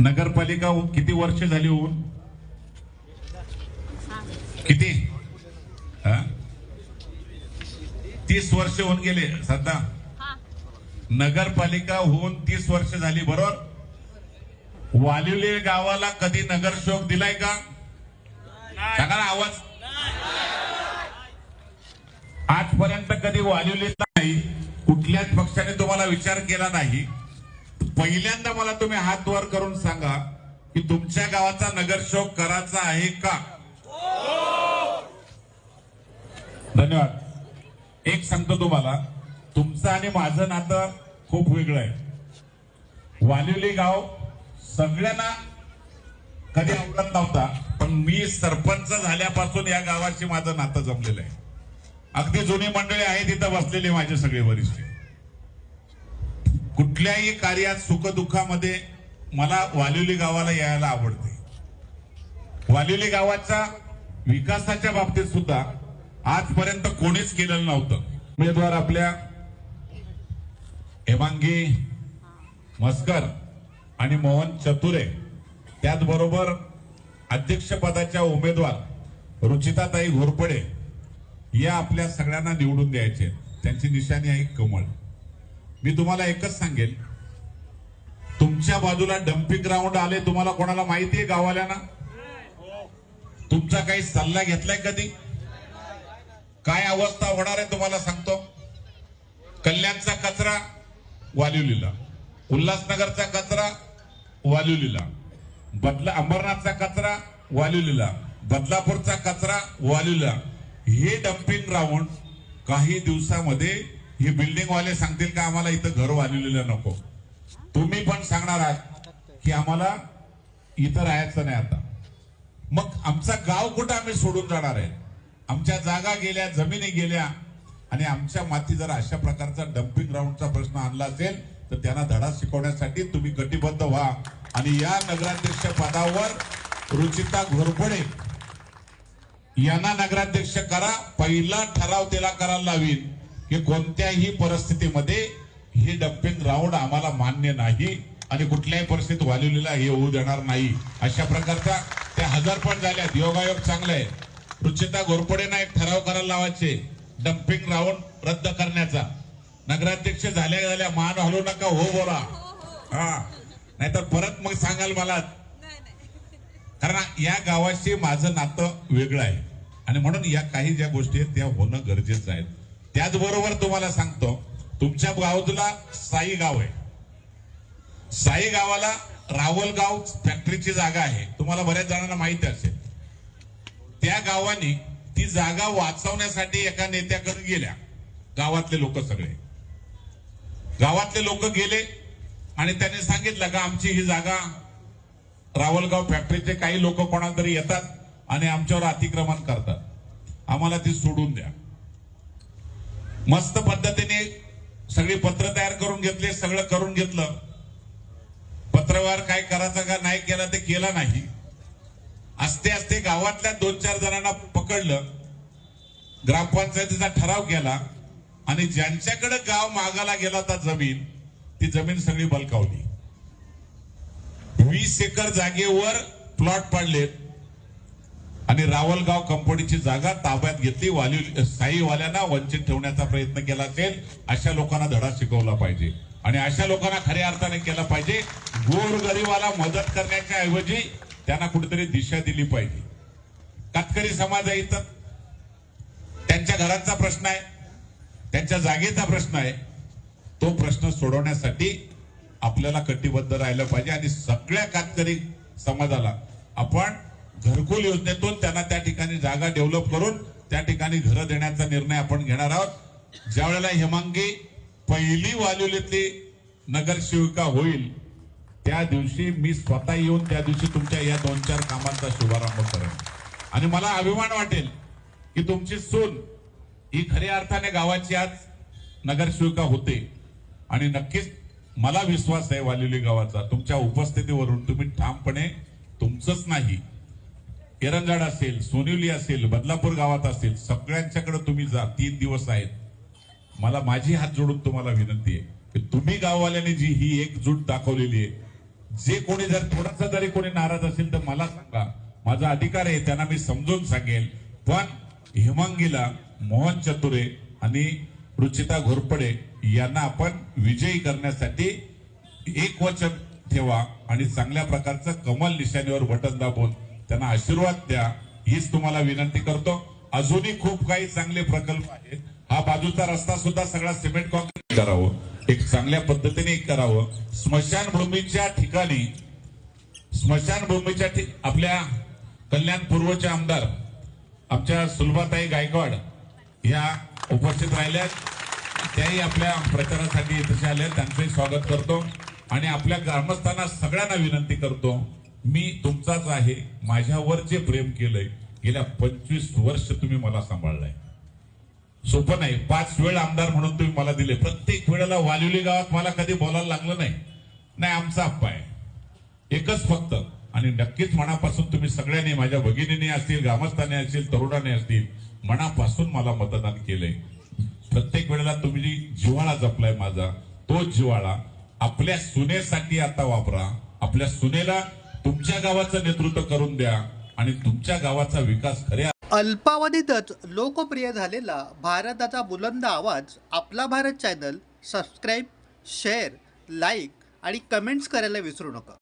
नगरपालिका किती वर्ष झाली होऊन? किती? तीस वर्ष होऊन गेले सध्या नगरपालिका होऊन तीस वर्ष झाली बरोबर? वालिवली गावाला कधी नगरसेवक दिलाय का? सांगा ना आवाज. आजपर्यंत कधी वालिवलीचा नाही कुठल्याच पक्षाने तुम्हाला विचार केला नाही पहिल्यांदा मला तुम्ही हात वर करून सांगा की तुमच्या गावाचा नगरसेवक करायचा आहे का? धन्यवाद. एक सांगतो तुम्हाला तुमचं आणि माझं नातं खूप वेगळं आहे. वालिवली गाव सगळ्यांना कधी आवडत नव्हता पण मी सरपंच झाल्यापासून या गावाशी माझं नातं जमलेलं आहे. अगदी जुनी मंडळी आहे तिथं बसलेली माझे सगळे वरिष्ठ. कुठल्याही कार्यात सुखदुःखामध्ये मला वालिवली गावाला यायला आवडते. वालिवली गावाच्या विकासाच्या बाबतीत सुद्धा आजपर्यंत कोणीच केलेलं नव्हतं. उमेदवार आपल्या हेमांगी मस्कर आणि मोहन चतुरे त्याचबरोबर अध्यक्षपदाच्या उमेदवार रुचिताताई घोरपडे या आपल्या सगळ्यांना निवडून द्यायचे. त्यांची निशाणी आहे कमळ. मी तुम्हाला एकच सांगेल. तुमच्या बाजूला डम्पिंग ग्राउंड आले तुम्हाला कोणाला माहिती आहे गावाल्यांना तुमचा काही सल्ला घेतलाय कधी? काय अवस्था होणार आहे तुम्हाला सांगतो. कल्याणचा कचरा वालिवलीला. उल्हासनगरचा कचरा वालिवलीला. बदला अंबरनाथचा कचरा वालिवलीला. बदलापूरचा कचरा वालिवलीला. हे डम्पिंग ग्राउंड काही दिवसामध्ये हे बिल्डिंग वाले सांगतील का आम्हाला इथं घर बांधलेलं नको? तुम्ही पण सांगणार आहात की आम्हाला इथं राहायचं नाही आता. मग आमचा गाव कुठं आम्ही सोडून जाणार आहे? आमच्या जागा गेल्या जमिनी गेल्या आणि आमच्या माती जर अशा प्रकारचा डम्पिंग ग्राउंडचा प्रश्न आणला असेल तर त्यांना धडा शिकवण्यासाठी तुम्ही कटिबद्ध व्हा. आणि या नगराध्यक्ष पदावर रुचिता घोरपडे यांना नगराध्यक्ष करा. पहिला ठराव त्याला करायला लावीन. की कोणत्याही परिस्थितीमध्ये हे डम्पिंग ग्राउंड आम्हाला मान्य नाही आणि कुठल्याही परिस्थितीत वालिवलेला हे होऊ देणार नाही. अशा प्रकारचा त्या हजर पण झाल्यात. योगायोग चांगला आहे रुचिता घोरपडेना एक ठराव करायला लावायचे. डम्पिंग ग्राउंड रद्द करण्याचा. नगराध्यक्ष झाल्या झाल्या मान हलू नका हो बोला. हा. नाहीतर परत मग सांगाल मला. कारण या गावाशी माझं नातं वेगळं आहे. आणि म्हणून या काही ज्या गोष्टी आहेत त्या होणं गरजेचं आहे. त्याचबरोबर तुम्हाला सांगतो तुमच्या बाजूला साई गाव आहे. साई गावाला रावलगाव फॅक्टरीची जागा आहे. तुम्हाला बऱ्याच जणांना माहिती असेल. त्या गावाने ती जागा वाचवण्यासाठी एका नेत्याकडे गेल्या. गावातले लोक सगळे. गावातले लोक गेले आणि त्यांनी सांगितलं का आमची ही जागा रावलगाव फॅक्टरीचे काही लोक कोणातरी तरी येतात आणि आमच्यावर अतिक्रमण करतात. आम्हाला ती सोडून द्या. मस्त पद्धतीने सगळी पत्र तयार करून घेतले सगळं करून घेतलं. पत्रव्यवहार काय करायचा का नाही केला ते केला नाही. असते असते गावातल्या दोन चार जणांना पकडलं. ग्रामपंचायतीचा ठराव केला आणि ज्यांच्याकडे गाव मागाला गेला होता जमीन ती जमीन सगळी बलकावली. वीस एकर जागेवर प्लॉट पाडलेत. आणि रावलगाव कंपनीची जागा ताब्यात घेतली. वाली साईवाल्यांना वंचित ठेवण्याचा प्रयत्न केला असेल अशा लोकांना धडा शिकवला पाहिजे. आणि अशा लोकांना खऱ्या अर्थाने केला पाहिजे गोरगरिबाला मदत करण्याच्या ऐवजी त्यांना कुठेतरी दिशा दिली पाहिजे. कातकरी समाज आहे इथं. त्यांच्या घरांचा प्रश्न आहे. त्यांच्या जागेचा प्रश्न आहे. तो प्रश्न सोडवण्यासाठी आपल्याला कटिबद्ध राहिलं पाहिजे. आणि सगळ्या कातकरी समाजाला आपण घरकुल योजनेतून त्यांना त्या ठिकाणी जागा डेव्हलप करून त्या ठिकाणी घरं देण्याचा निर्णय आपण घेणार आहोत. ज्या वेळेला हेमांगी पहिली वालिवलीतली नगरसेविका होईल त्या दिवशी मी स्वतः येऊन त्या दिवशी तुमच्या या दोन चार कामांचा शुभारंभ करेन. आणि मला अभिमान वाटेल की तुमची सून ही खऱ्या अर्थाने गावाची आज नगरसेविका होते. आणि नक्कीच मला विश्वास आहे वालिवली गावाचा. तुमच्या उपस्थितीवरून तुम्ही ठामपणे तुमचंच नाही. एरंजाड असेल सोनिवली असेल बदलापूर गावात असेल सगळ्यांच्याकडे तुम्ही जा. तीन दिवस आहेत. मला माझी हात जोडून तुम्हाला विनंती आहे की तुम्ही गाववाल्याने जी ही एकजूट दाखवलेली आहे जे कोणी जर थोडासा जरी कोणी नाराज असेल तर मला सांगा. माझा अधिकार आहे त्यांना मी समजून सांगेल. पण हेमांगीला मोहन चतुरे आणि रुचिता घोरपडे यांना आपण विजयी करण्यासाठी एक वचन ठेवा आणि चांगल्या प्रकारचं कमल निशाणीवर बटन दाबून त्यांना आशीर्वाद द्या. हीच तुम्हाला विनंती करतो. अजूनही खूप काही चांगले प्रकल्प आहेत. हा बाजूचा रस्ता सुद्धा सगळा सिमेंट कॉन्क्रीट करावं. एक चांगल्या पद्धतीने करावं. स्मशानभूमीच्या ठिकाणी स्मशानभूमीच्या ठिक आपल्या कल्याण पूर्वचे आमदार आमच्या सुलभाताई गायकवाड या उपस्थित राहिल्यात. त्याही आपल्या प्रचारासाठी तसे आले त्यांचंही स्वागत करतो. आणि आपल्या ग्रामस्थांना सगळ्यांना विनंती करतो. मी तुमचाच आहे. माझ्यावर जे प्रेम केलंय गेल्या पंचवीस वर्ष तुम्ही मला सांभाळलाय. सोपं नाही. पाच वेळ आमदार म्हणून तुम्ही मला दिले. प्रत्येक वेळेला वालिवली गावात मला कधी बोलायला लागलं नाही. नाही आमचा आप्पा आहे. एकच फक्त. आणि नक्कीच मनापासून तुम्ही सगळ्यांनी माझ्या भगिनीने असतील ग्रामस्थाने असतील तरुणाने असतील मनापासून मला मतदान केलंय. प्रत्येक वेळेला तुम्ही जी जिव्हाळा जपलाय माझा तो जिव्हाळा आपल्या सुनेसाठी आता वापरा. आपल्या सुनेला तुमच्या गावाचं नेतृत्व करून द्या आणि तुमच्या गावाचा विकास खऱ्या अल्पावधीतच लोकप्रिय झालेला भारताचा बुलंद आवाज आपला Bharat channel subscribe share like आणि कमेंट्स करायला विसरू नका.